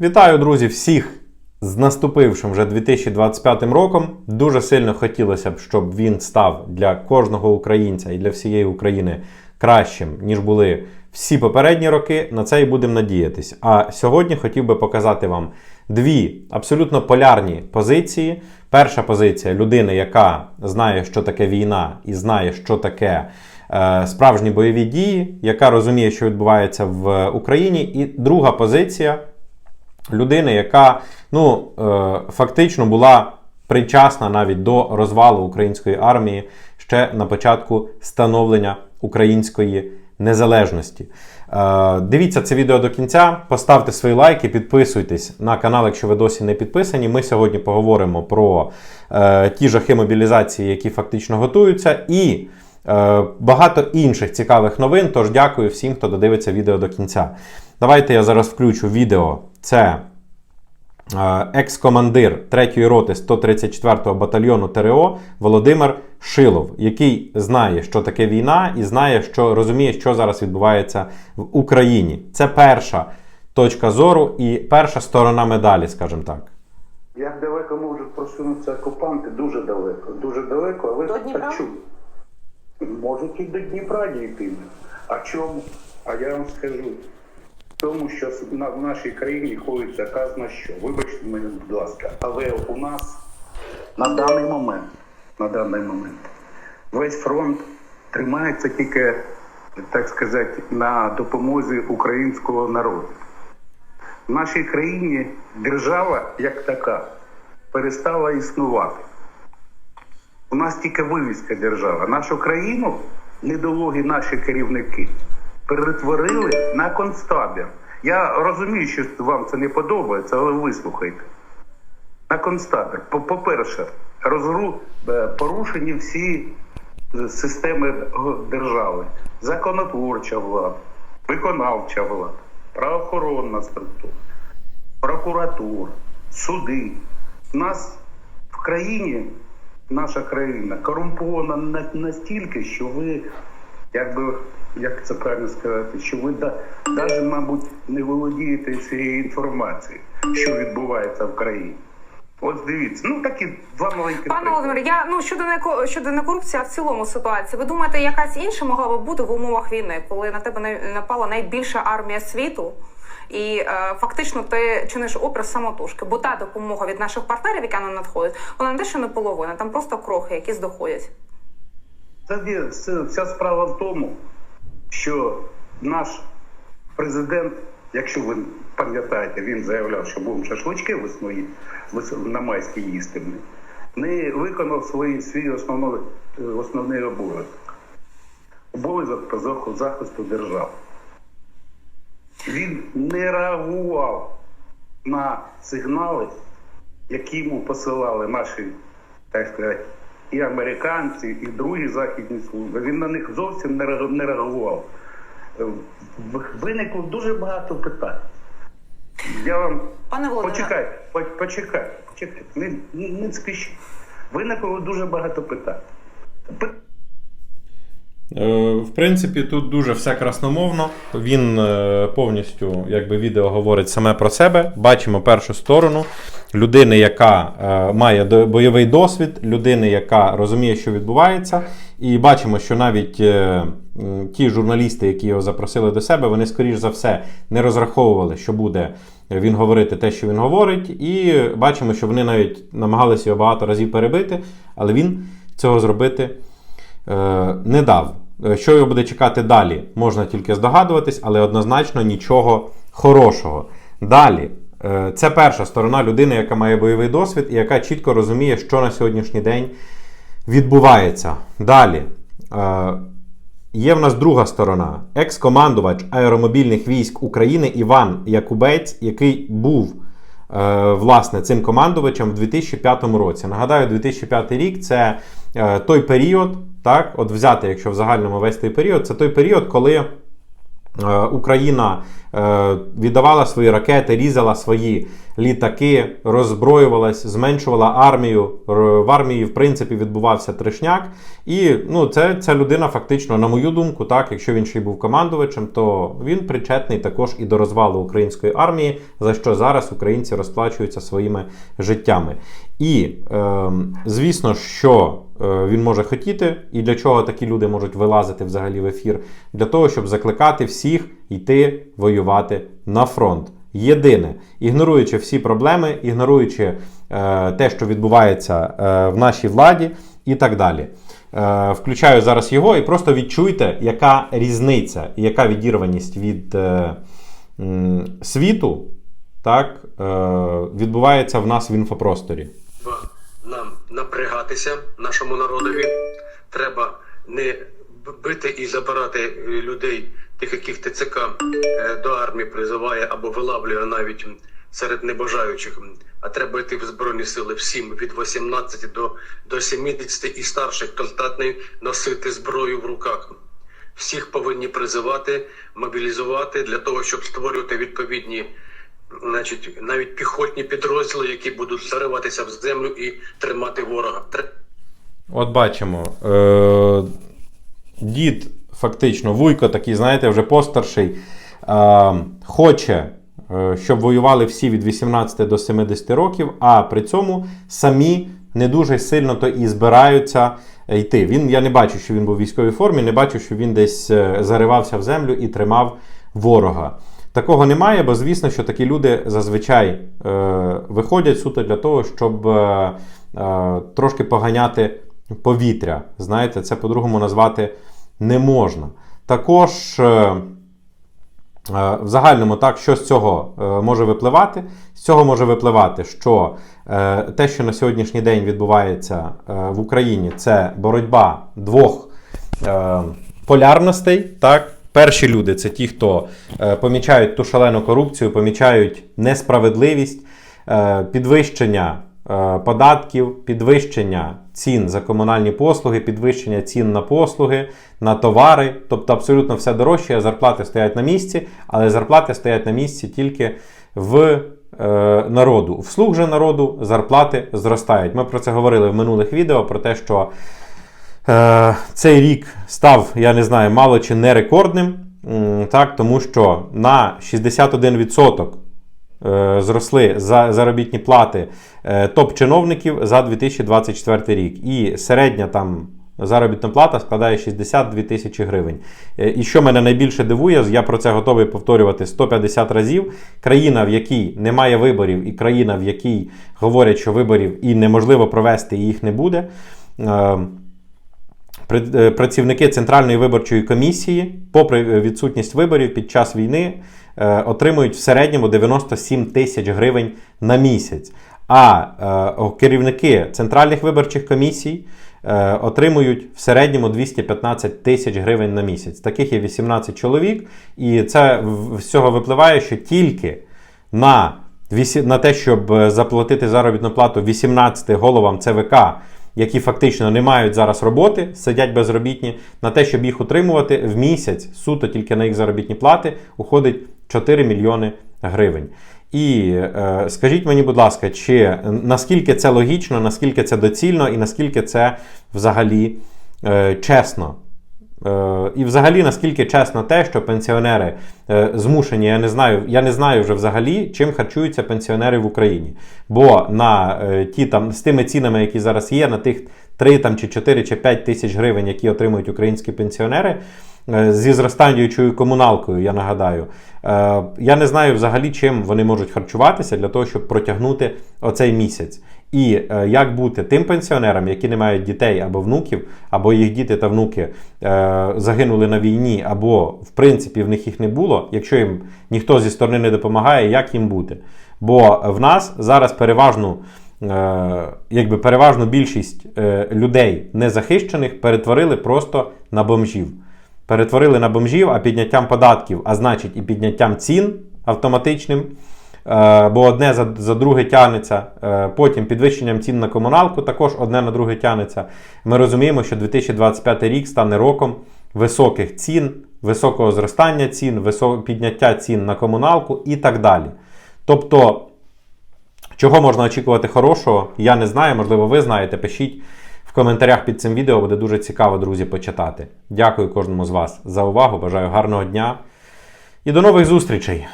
Вітаю, друзі, всіх з наступившим вже 2025 роком. Дуже сильно хотілося б, щоб він став для кожного українця і для всієї України кращим, ніж були всі попередні роки. На це і будемо надіятись. А сьогодні хотів би показати вам дві абсолютно полярні позиції. Перша позиція людини, яка знає, що таке війна, і знає, що таке е, справжні бойові дії, яка розуміє, що відбувається в Україні. І друга позиція людини, яка ну, е, фактично була причасна навіть до розвалу української армії ще на початку становлення української незалежності. Е, дивіться це відео до кінця, поставте свої лайки, підписуйтесь на канал, якщо ви досі не підписані. Ми сьогодні поговоримо про е, ті жахи мобілізації, які фактично готуються, і багато інших цікавих новин. Тож дякую всім, хто додивиться відео до кінця. Давайте я зараз включу відео. Це е, екс-командир 3-ї роти 134-го батальйону ТРО Володимир Шилов, який знає, що таке війна, і знає, що розуміє, що зараз відбувається в Україні. Це перша точка зору і перша сторона медалі, скажімо так. Як далеко можуть просунутися окупанти? Дуже далеко. Дуже далеко, але До Дніпра? а чому? Можуть і до Дніпра дійти. А чому? А я вам скажу. Тому що в нашій країні ходиться казна що. Вибачте мене, будь ласка, але у нас на даний момент, на даний момент весь фронт тримається тільки, так сказати, на допомозі українського народу. В нашій країні держава як така перестала існувати. У нас тільки вивізка держава. Нашу країну недолугі наші керівники перетворили на концтабір. Я розумію, що вам це не подобається, але вислухайте. На концтабір. По- По-перше, розру... е, порушені всі системи держави. Законотворча влада, виконавча влада, правоохоронна структура, прокуратура, суди. У нас в країні, наша країна корумпована настільки, що ви, якби, як це правильно сказати, що ви навіть, мабуть, не володієте цією інформацією, що відбувається в країні. Ось дивіться, ну такі два маленькі Пане. Володимире, я ну щодо не щодо не корупції, а в цілому ситуації. Ви думаєте, якась інша могла би бути в умовах війни, коли на тебе напала найбільша армія світу? І е, фактично ти чиниш опір самотужки, бо та допомога від наших партнерів, яка нам надходить, вона не те, що не половина, там просто крохи, які доходять. Це, це вся справа в тому, що наш президент, якщо ви пам'ятаєте, він заявляв, що будемо шашлички весною на майській їсти. Не виконав свої, свій основний, е, основний обов'язок. Обов'язок по захисту держави. Він не реагував на сигнали, які йому посилали наші, так сказати, і американці, і другі західні служби. Він на них зовсім не реагував. Е, Виникло дуже багато питань. Я вам Пане Володимире, почекайте, по- почекайте, почекайте, не, не, не спішіть. Виникло дуже багато питань. Е, В принципі, тут дуже все красномовно. Він е, повністю, якби відео говорить саме про себе. Бачимо першу сторону людини, яка е, має бойовий досвід, людини, яка розуміє, що відбувається. І бачимо, що навіть е, ті журналісти, які його запросили до себе, вони, скоріш за все, не розраховували, що буде він говорити те, що він говорить. І бачимо, що вони навіть намагалися його багато разів перебити, але він цього зробити е, не дав. Що його буде чекати далі, можна тільки здогадуватись, але однозначно нічого хорошого. Далі, це перша сторона людини, яка має бойовий досвід і яка чітко розуміє, що на сьогоднішній день відбувається. Далі. е, Є в нас друга сторона. Екс-командувач аеромобільних військ України Іван Якубець, який був е, власне цим командувачем в 2005 році. Нагадаю, 2005 рік це е, той період, так, от взяти, якщо в загальному весь той період, це той період, коли Е, Україна е, віддавала свої ракети, різала свої літаки, роззброювалась, зменшувала армію. В армії, в принципі, відбувався трешняк. І ну, це, ця людина фактично, на мою думку, так, якщо він ще й був командувачем, то він причетний також і до розвалу української армії, за що зараз українці розплачуються своїми життями. І е, звісно, що е, він може хотіти, і для чого такі люди можуть вилазити взагалі в ефір, для того, щоб закликати всіх йти воювати на фронт. Єдине, ігноруючи всі проблеми, ігноруючи е, те, що відбувається е, в нашій владі, і так далі. Е, включаю зараз його і просто відчуйте, яка різниця, і яка відірваність від е, м, світу так, е, відбувається в нас в інфопросторі. Нам напрягатися нашому народові. Треба не бити і забирати е, людей, тих, яких ТЦК е, до армії призиває або вилавлює навіть серед небажаючих. А треба йти в Збройні сили всім від 18 до, до 70 і старших, хто здатний носити зброю в руках. Всіх повинні призивати, мобілізувати для того, щоб створювати відповідні, значить, навіть піхотні підрозділи, які будуть зариватися в землю і тримати ворога. От бачимо. Е, дід, фактично, вуйко такий, знаєте, вже постарший, е, хоче, е, щоб воювали всі від 18 до 70 років, а при цьому самі не дуже сильно то і збираються йти. Він, я не бачу, що він був в військовій формі, не бачу, що він десь е, заривався в землю і тримав ворога. Такого немає, бо звісно, що такі люди зазвичай е, виходять суто для того, щоб е, е, трошки поганяти повітря. Знаєте, це по-другому назвати не можна. Також. Е, Е, В загальному, так, що з цього е, може випливати? З цього може випливати, що те, що на сьогоднішній день відбувається в Україні, це боротьба двох полярностей. Так? Перші люди це ті, хто е, помічають ту шалену корупцію, помічають несправедливість, е, підвищення е, податків, підвищення цін за комунальні послуги, підвищення цін на послуги, на товари, тобто абсолютно все дорожче, зарплати стоять на місці, але зарплати стоять на місці тільки в народу. Вслух же народу зарплати зростають. Ми про це говорили в минулих відео, про те, що цей рік став, я не знаю, мало чи не рекордним, так, тому що на 61% е, зросли за заробітні плати е, топ-чиновників за 2024 рік. І середня там заробітна плата складає 62 тисячі гривень. Е, І що мене найбільше дивує, я про це готовий повторювати 150 разів. Країна, в якій немає виборів, і країна, в якій говорять, що виборів і неможливо провести, і їх не буде. Е, Працівники Центральної виборчої комісії, попри е, відсутність виборів під час війни, е, отримують в середньому 97 тисяч гривень на місяць. А керівники центральних виборчих комісій отримують в середньому 215 тисяч гривень на місяць. Таких є 18 чоловік, і це в- з цього випливає, що тільки на, на те, щоб заплатити заробітну плату 18 головам ЦВК, які фактично не мають зараз роботи, сидять безробітні, на те, щоб їх утримувати в місяць, суто тільки на їх заробітні плати, уходить 4 мільйони гривень. І е, скажіть мені, будь ласка, чи наскільки це логічно, наскільки це доцільно і наскільки це взагалі е, чесно? Е, і взагалі наскільки чесно те, що пенсіонери е, змушені, я не знаю, я не знаю вже взагалі, чим харчуються пенсіонери в Україні. Бо на е, ті там з тими цінами, які зараз є, на тих 3 там, чи 4 чи 5 тисяч гривень, які отримують українські пенсіонери. Зі зростаючою комуналкою, я нагадаю. Я не знаю взагалі, чим вони можуть харчуватися для того, щоб протягнути оцей місяць. І е, як бути тим пенсіонерам, які не мають дітей або внуків, або їх діти та внуки е, загинули на війні, або в принципі в них їх не було, якщо їм ніхто зі сторони не допомагає, як їм бути? Бо в нас зараз переважну, е, якби переважну більшість е, людей незахищених перетворили просто на бомжів. Перетворили на бомжів, а підняттям податків, а значить і підняттям цін автоматичним. Е, бо одне за, за друге тягнеться, е, потім підвищенням цін на комуналку також одне на друге тягнеться. Ми розуміємо, що 2025 рік стане роком високих цін високого зростання цін, висо- підняття цін на комуналку і так далі. Тобто, чого можна очікувати хорошого, я не знаю, можливо, ви знаєте. Пишіть в коментарях під цим відео, буде дуже цікаво, друзі, почитати. Дякую кожному з вас за увагу. Бажаю гарного дня і до нових зустрічей!